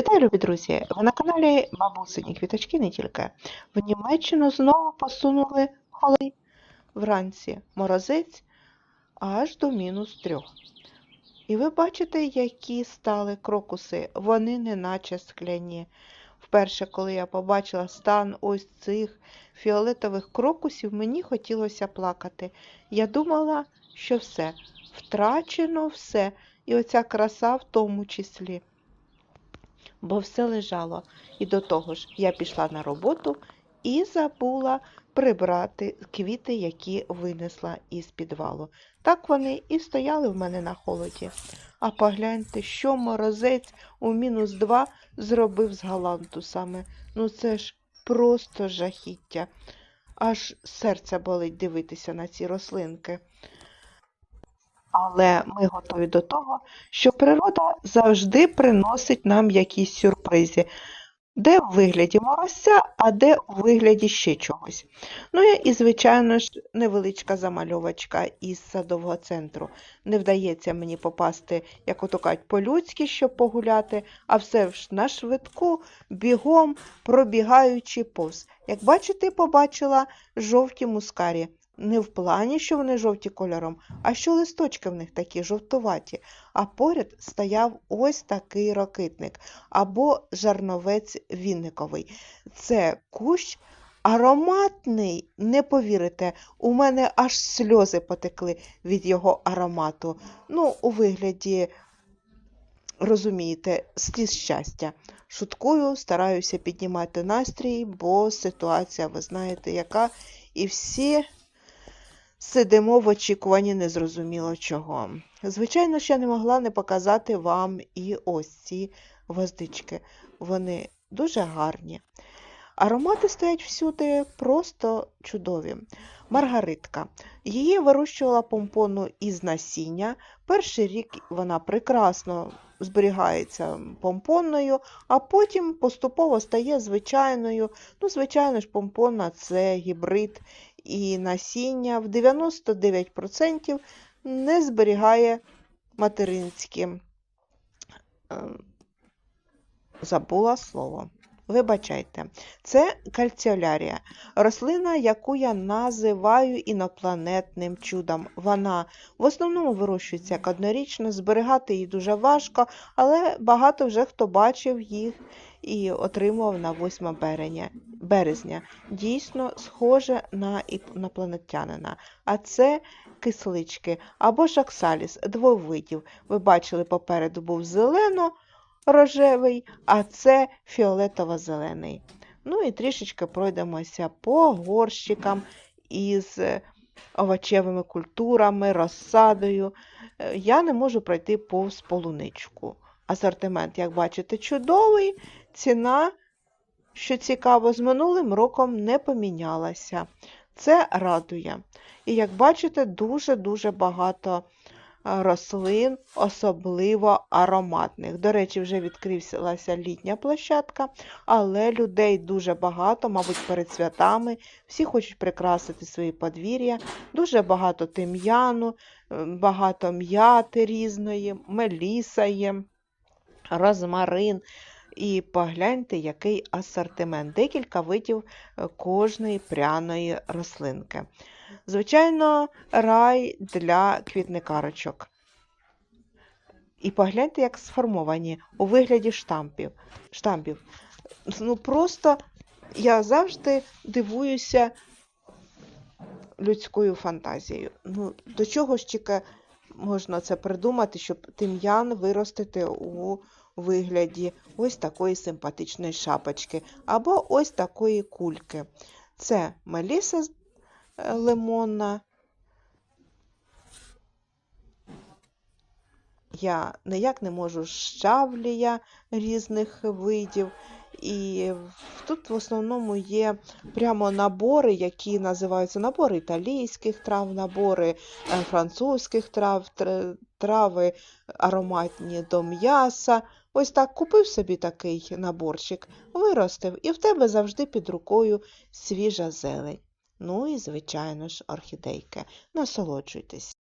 Вітаю, любі друзі! Ви на каналі Бабусині Квіточки не тільки. В Німеччину знову посунули холодний вранці морозець аж до мінус трьох. І ви бачите, які стали крокуси. Вони неначе скляні. Вперше, коли я побачила стан ось цих фіолетових крокусів, мені хотілося плакати. Я думала, що все, втрачено все, і оця краса в тому числі бо все лежало. І до того ж, я пішла на роботу і забула прибрати квіти, які винесла із підвалу. Так вони і стояли в мене на холоді. А погляньте, що морозець у мінус два зробив з галантусами. Ну це ж просто жахіття. Аж серце болить дивитися на ці рослинки. Але ми готові до того, що природа завжди приносить нам якісь сюрпризи, де в вигляді морозця, а де у вигляді ще чогось. Ну і, звичайно ж, невеличка замальовочка із садового центру. Не вдається мені попасти, як ото кажуть, по-людськи, щоб погуляти, а все ж на швидку, бігом, пробігаючи повз. Як бачите, побачила жовті мускарі. Не в плані, що вони жовті кольором, а що листочки в них такі жовтуваті. А поряд стояв ось такий рокитник або жарновець вінниковий. Це кущ ароматний, не повірите, у мене аж сльози потекли від його аромату. Ну, у вигляді, розумієте, сліз щастя. Шуткую, стараюся піднімати настрій, бо ситуація, ви знаєте, яка, і всі. Сидимо в очікуванні незрозуміло чого. Звичайно, ще не могла не показати вам і ось ці гвоздички. Вони дуже гарні. Аромати стоять всюди просто чудові. Маргаритка. Її вирощувала помпону із насіння. Перший рік вона прекрасно зберігається помпонною, а потім поступово стає звичайною. Ну, звичайно ж, помпона це гібрид і насіння в 99% не зберігає материнські. Ем, забула слово. Вибачайте, це кальціолярія, рослина, яку я називаю інопланетним чудом. Вона в основному вирощується як однорічно, зберігати її дуже важко, але багато вже хто бачив їх і отримував на 8 березня. Дійсно схоже на інопланетянина. А це кислички або шаксаліс, двох видів. Ви бачили, попереду був зелено рожевий, а це фіолетово-зелений. Ну і трішечки пройдемося по горщикам із овочевими культурами, розсадою. Е, я не можу пройти повз полуничку. Асортимент, як бачите, чудовий, ціна, що цікаво, з минулим роком не помінялася. Це радує. І, як бачите, дуже-дуже багато рослин, особливо ароматних. До речі, вже відкрилася літня площадка, але людей дуже багато, мабуть, перед святами. Всі хочуть прикрасити свої подвір'я, дуже багато тим'яну, багато м'яти різної, меліса є, розмарин. І погляньте, який асортимент, декілька видів е, кожної пряної рослинки. Звичайно, рай для квітникарочок. І погляньте, як сформовані у вигляді штампів. штампів. Ну, Просто я завжди дивуюся людською фантазією. Ну, До чого ж тільки можна це придумати, щоб тим'ян виростити у вигляді ось такої симпатичної шапочки, або ось такої кульки. Це меліса е, лимонна. Я ніяк не можу щавлія різних видів. І тут в основному є прямо набори, які називаються набори італійських трав, набори е, французьких трав, трави ароматні до м'яса. Ось так купив собі такий наборчик, виростив, і в тебе завжди під рукою свіжа зелень. Ну і, звичайно ж, орхідейка. Насолоджуйтесь.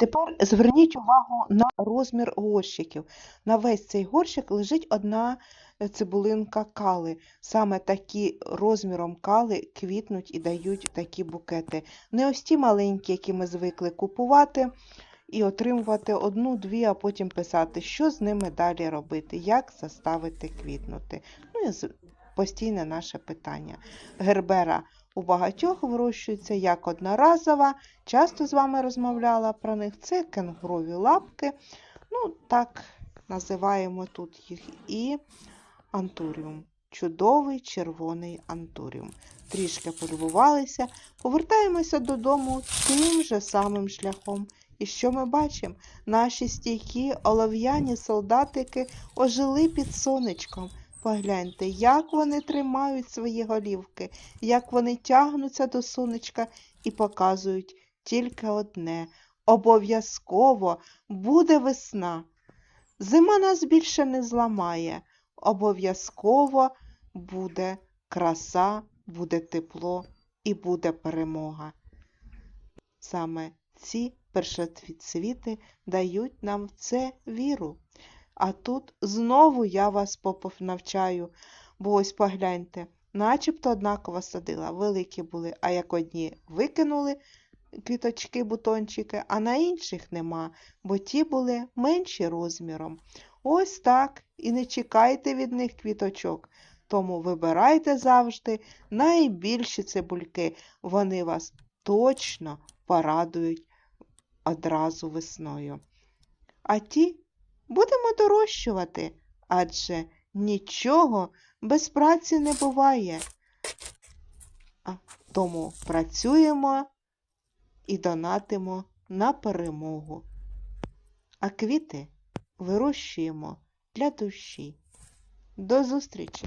Тепер зверніть увагу на розмір горщиків. На весь цей горщик лежить одна е, цибулинка кали. Саме такі розміром кали квітнуть і дають такі букети. Не ось ті маленькі, які ми звикли купувати, і отримувати одну-дві, а потім писати, що з ними далі робити, як заставити квітнути. Ну і постійне наше питання. Гербера у багатьох вирощується як одноразова, часто з вами розмовляла про них. Це кенгурові лапки. Ну, так називаємо тут їх і антуріум. Чудовий червоний антуріум. Трішки полюбувалися, повертаємося додому тим же самим шляхом. І що ми бачимо? Наші стійкі олов'яні солдатики ожили під сонечком. Погляньте, як вони тримають свої голівки, як вони тягнуться до сонечка і показують тільки одне. Обов'язково буде весна. Зима нас більше не зламає. Обов'язково буде краса, буде тепло і буде перемога. Саме ці першоцвіти дають нам в це віру. А тут знову я вас попов навчаю, бо ось погляньте, начебто однаково садила, великі були, а як одні викинули квіточки, бутончики, а на інших нема, бо ті були менші розміром. Ось так, і не чекайте від них квіточок. Тому вибирайте завжди найбільші цибульки, вони вас точно порадують одразу весною. А ті будемо дорощувати, адже нічого без праці не буває. А тому працюємо і донатимо на перемогу. А квіти вирощуємо для душі. До зустрічі!